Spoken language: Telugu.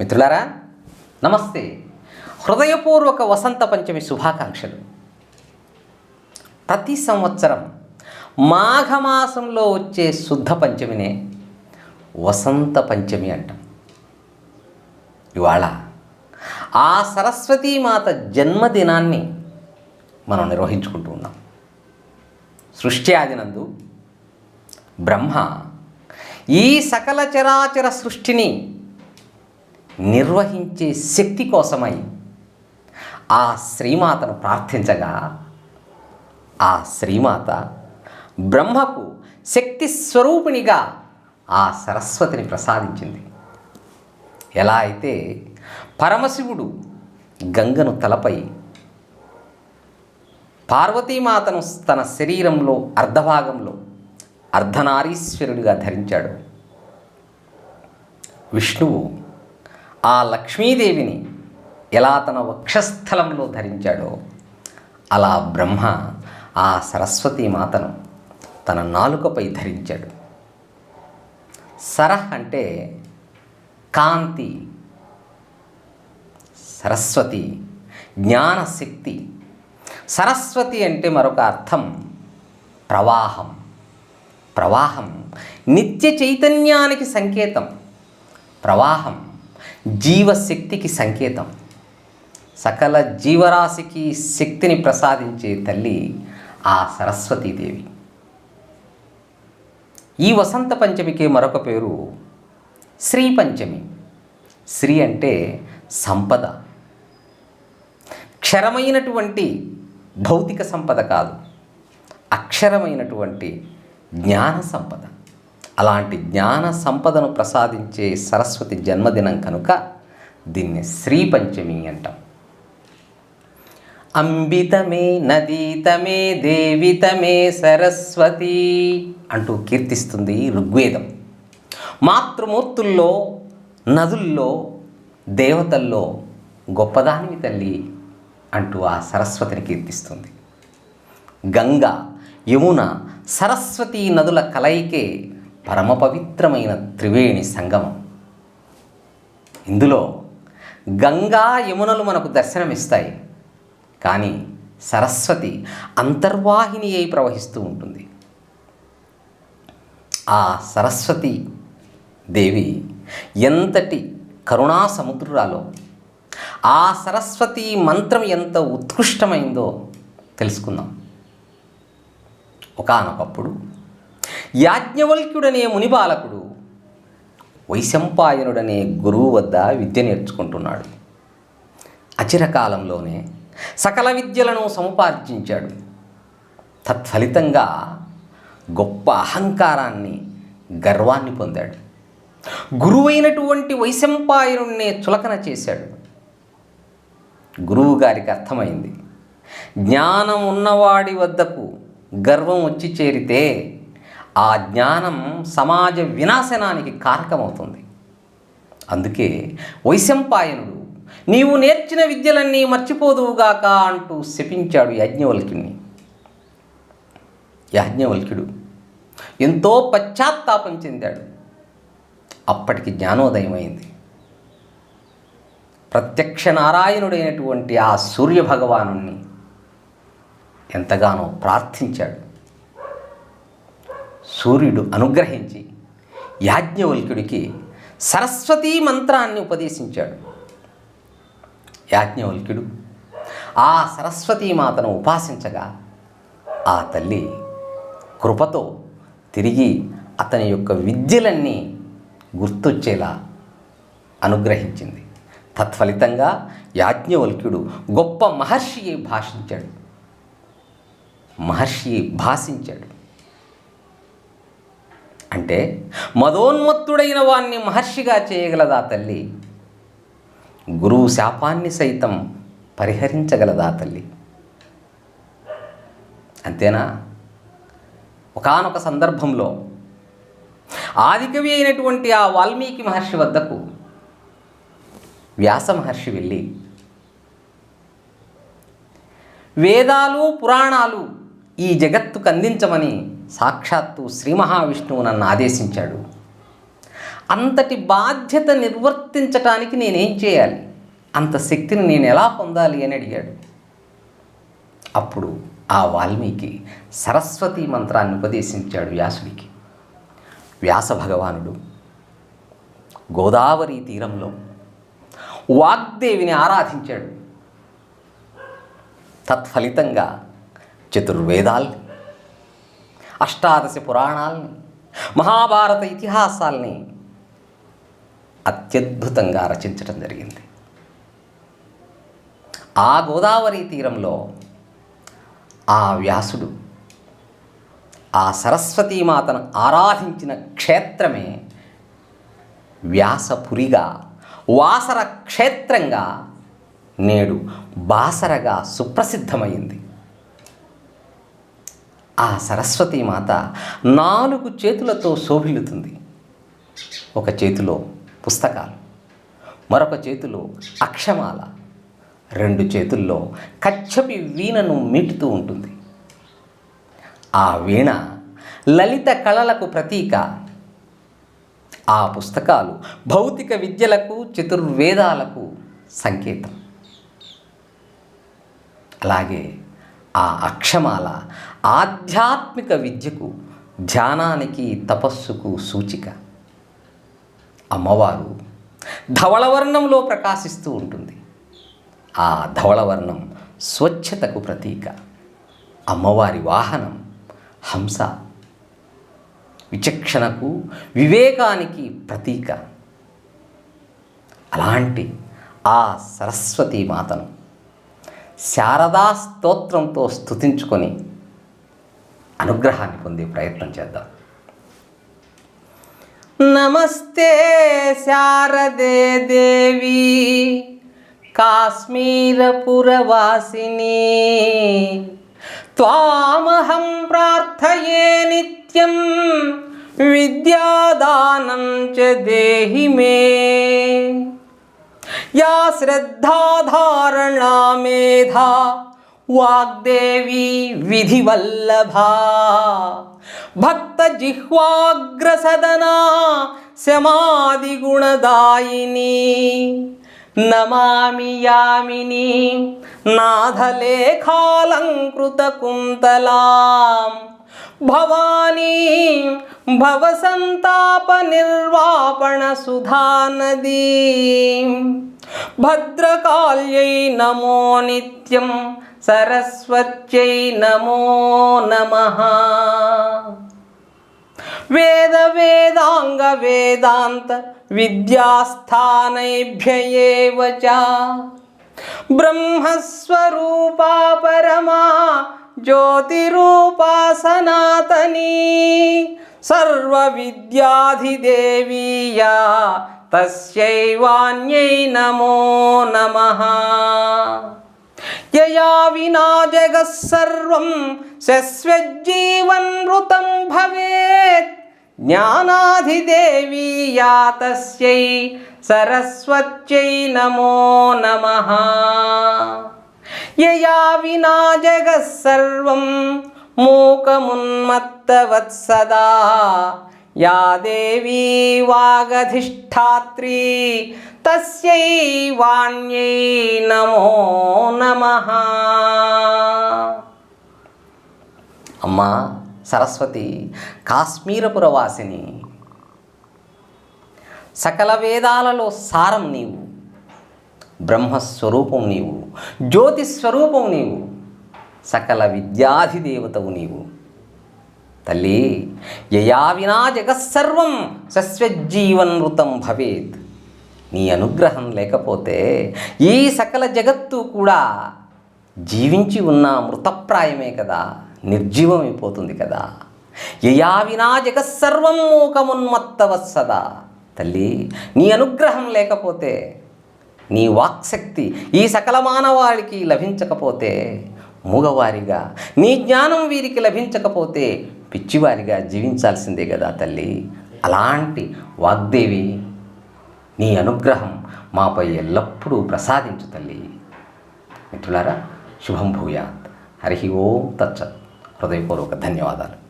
మిత్రులారా నమస్తే. హృదయపూర్వక వసంత పంచమి శుభాకాంక్షలు. ప్రతి సంవత్సరం మాఘమాసంలో వచ్చే శుద్ధ పంచమినే వసంత పంచమి అంటాం. ఇవాళ ఆ సరస్వతీమాత జన్మదినాన్ని మనం నిర్వహించుకుంటూ ఉన్నాం. సృష్టి ఆదినందు బ్రహ్మ ఈ సకల చరాచర సృష్టిని నిర్వహించే శక్తి కోసమై ఆ శ్రీమాతను ప్రార్థించగా ఆ శ్రీమాత బ్రహ్మకు శక్తి స్వరూపిణిగా ఆ సరస్వతిని ప్రసాదించింది. ఎలా అయితే పరమశివుడు గంగను తలపై పార్వతీమాతను తన శరీరంలో అర్ధభాగంలో అర్ధనారీశ్వరుడిగా ధరించాడు. విష్ణువు ఆ లక్ష్మీదేవిని ఎలా తన వక్షస్థలంలో ధరించాడో అలా బ్రహ్మ ఆ సరస్వతీ మాతను తన నాలుకపై ధరించాడు. సరహ్ అంటే కాంతి సరస్వతి జ్ఞానశక్తి. సరస్వతి అంటే మరొక అర్థం ప్రవాహం. ప్రవాహం నిత్య చైతన్యానికి సంకేతం. ప్రవాహం జీవశక్తికి సంకేతం. సకల జీవరాశికి శక్తిని ప్రసాదించే తల్లి ఆ సరస్వతీదేవి. ఈ వసంత పంచమికి మరొక పేరు శ్రీ పంచమి. శ్రీ అంటే సంపద. క్షరమైనటువంటి భౌతిక సంపద కాదు. అక్షరమైనటువంటి జ్ఞాన సంపద. అలాంటి జ్ఞాన సంపదను ప్రసాదించే సరస్వతి జన్మదినం కనుక దీన్ని శ్రీ పంచమి అంటాం. అంబితమే నదీతమే దేవితమే సరస్వతి అంటూ కీర్తిస్తుంది ఋగ్వేదం. మాతృమూర్తుల్లో నదుల్లో దేవతల్లో గొప్పదానివి తల్లి అంటూ ఆ సరస్వతిని కీర్తిస్తుంది. గంగ యమున సరస్వతి నదుల కలయికే పరమ పవిత్రమైన త్రివేణి సంగమం. ఇందులో గంగా యమునలు మనకు దర్శనమిస్తాయి. కానీ సరస్వతి అంతర్వాహిని అయి ప్రవహిస్తూ ఉంటుంది. ఆ సరస్వతి దేవి ఎంతటి కరుణా సముద్రురాలో ఆ సరస్వతి మంత్రం ఎంత ఉత్కృష్టమైందో తెలుసుకుందాం. ఒకానొకప్పుడు యాజ్ఞవల్క్యుడనే మునిబాలకుడు వైశంపాయనుడనే గురువు వద్ద విద్య నేర్చుకుంటున్నాడు. అచిరకాలంలోనే సకల విద్యలను సముపార్జించాడు. తత్ఫలితంగా గొప్ప అహంకారాన్ని గర్వాన్ని పొందాడు. గురువైనటువంటి వైశంపాయనుడినే చులకన చేశాడు. గురువు గారికి అర్థమైంది. జ్ఞానం ఉన్నవాడి వద్దకు గర్వం వచ్చి చేరితే ఆ జ్ఞానం సమాజ వినాశనానికి కారకమవుతుంది. అందుకే వైశంపాయనుడు నీవు నేర్చిన విద్యలన్నీ మర్చిపోదువుగాక అంటూ శపించాడు యాజ్ఞవల్క్యుణ్ణి. యాజ్ఞవల్క్యుడు ఎంతో పశ్చాత్తాపం చెందాడు. అప్పటికి జ్ఞానోదయమైంది. ప్రత్యక్ష నారాయణుడైనటువంటి ఆ సూర్యభగవాను ఎంతగానో ప్రార్థించాడు. సూర్యుడు అనుగ్రహించి యాజ్ఞవల్క్యుడికి సరస్వతీ మంత్రాన్ని ఉపదేశించాడు. యాజ్ఞవల్క్యుడు ఆ సరస్వతీమాతను ఉపాసించగా ఆ తల్లి కృపతో తిరిగి అతని యొక్క విద్యలన్నీ గుర్తొచ్చేలా అనుగ్రహించింది. తత్ఫలితంగా యాజ్ఞవల్క్యుడు గొప్ప మహర్షి భాషించాడు. మహర్షి భాషించాడు. అంటే మదోన్మత్తుడైన వాణ్ణి మహర్షిగా చేయగలదా తల్లి? గురువు శాపాన్ని సైతం పరిహరించగలదా తల్లి? అంతేనా? ఒకానొక సందర్భంలో ఆదికవి అయినటువంటి ఆ వాల్మీకి మహర్షి వద్దకు వ్యాస మహర్షి వెళ్ళి వేదాలు పురాణాలు ఈ జగత్తుకు అందించమని సాక్షాత్తు శ్రీ మహావిష్ణువు నన్ను ఆదేశించాడు. అంతటి బాధ్యత నిర్వర్తించటానికి నేనేం చేయాలి? అంత శక్తిని నేను ఎలా పొందాలి అని అడిగాడు. అప్పుడు ఆ వాల్మీకి సరస్వతి మంత్రాన్ని ఉపదేశించాడు వ్యాసుడికి. వ్యాస భగవానుడు గోదావరి తీరంలో వాగ్దేవిని ఆరాధించాడు. తత్ఫలితంగా చతుర్వేదాల్ని అష్టాదశ పురాణాల్ని మహాభారత ఇతిహాసాల్ని అత్యద్భుతంగా రచించడం జరిగింది. ఆ గోదావరి తీరంలో ఆ వ్యాసుడు ఆ సరస్వతీమాతను ఆరాధించిన క్షేత్రమే వ్యాసపురిగా వాసర క్షేత్రంగా నేడు బాసరగా సుప్రసిద్ధమైంది. ఆ సరస్వతీమాత నాలుగు చేతులతో శోభిల్లుతుంది. ఒక చేతిలో పుస్తకాలు మరొక చేతిలో అక్షమాల రెండు చేతుల్లో కచ్చపి వీణను మీటుతూ ఉంటుంది. ఆ వీణ లలిత కళలకు ప్రతీక. ఆ పుస్తకాలు భౌతిక విద్యలకు చతుర్వేదాలకు సంకేతం. అలాగే ఆ అక్షమాల ఆధ్యాత్మిక విద్యకు ధ్యానానికి తపస్సుకు సూచిక. అమ్మవారు ధవళవర్ణంలో ప్రకాశిస్తూ ఉంటుంది. ఆ ధవళవర్ణం స్వచ్ఛతకు ప్రతీక. అమ్మవారి వాహనం హంస. విచక్షణకు వివేకానికి ప్రతీక. అలాంటి ఆ సరస్వతీ మాతను శారదా స్తోత్రంతో స్తుతించుకొని అనుగ్రహాన్ని పొందే ప్రయత్నం చేద్దాం నమస్తే శారదే దేవి కాశ్మీరపురవాసిని త్వామహం ప్రార్థయే నిత్యం విద్యాదానం చ దేహి మే या श्रद्धाधारणा मेधा वाग्देवी विधिवल्लभा भक्तजिह्वाग्रसदना शमादिगुणदायिनी नमामि यामिनी नाथलेखालङ्कृतकुन्तलां भवानी भवसन्तापनिर्वापणसुधानदीं भद्रकाल्यै नमो नित्यं సరస్వత్యై నమో నమ. వేద వేదాంగ వేదాంత విద్యాస్థానైభ్యయేవ చ. బ్రహ్మస్వరూపా పరమా జ్యోతిరూపా సనాతనీ. సర్వవిద్యాధిదేవీయా తస్యైవాన్యై నమో నమః. యయా వినా జగత్సర్వం శస్వజ్జీవన్మృతం భవేత్. జ్ఞానాధిదేవీ యా తస్యై సరస్వత్యై నమో నమ. యయా వినా జగత్సర్వం మూకమున్మత్తవత్సదా యా దేవీ వాగధిష్టాత్రీ తస్యై వాణ్యై నమో నమ అమ్మా సరస్వతి కాశ్మీరపురవాసిని సకల వేదాలలో సారం నీవు బ్రహ్మస్వరూపం నీవు జ్యోతి స్వరూపం నీవు సకల విద్యాధిదేవతవు నీవు. తల్లి యయా వినా జగత్సర్వం సస్వజ్జీవన్మృతం భవేత్. నీ అనుగ్రహం లేకపోతే ఈ సకల జగత్తు కూడా జీవించి ఉన్న మృతప్రాయమే కదా నిర్జీవమైపోతుంది కదా. యయా వినా జగత్సర్వం మూకమున్మత్తవత్సదా తల్లి నీ అనుగ్రహం లేకపోతే నీ వాక్శక్తి ఈ సకల మానవాళికి లభించకపోతే మూగవారిగా నీ జ్ఞానం వీరికి లభించకపోతే పిచ్చివారిగా జీవించాల్సిందే కదా తల్లి. అలాంటి వాగ్దేవి నీ అనుగ్రహం మాపై ఎల్లప్పుడూ ప్రసాదించు తల్లి. మిత్రులారా శుభం భూయాత్. హరి ఓం తచ్చ హృదయపూర్వక ధన్యవాదాలు.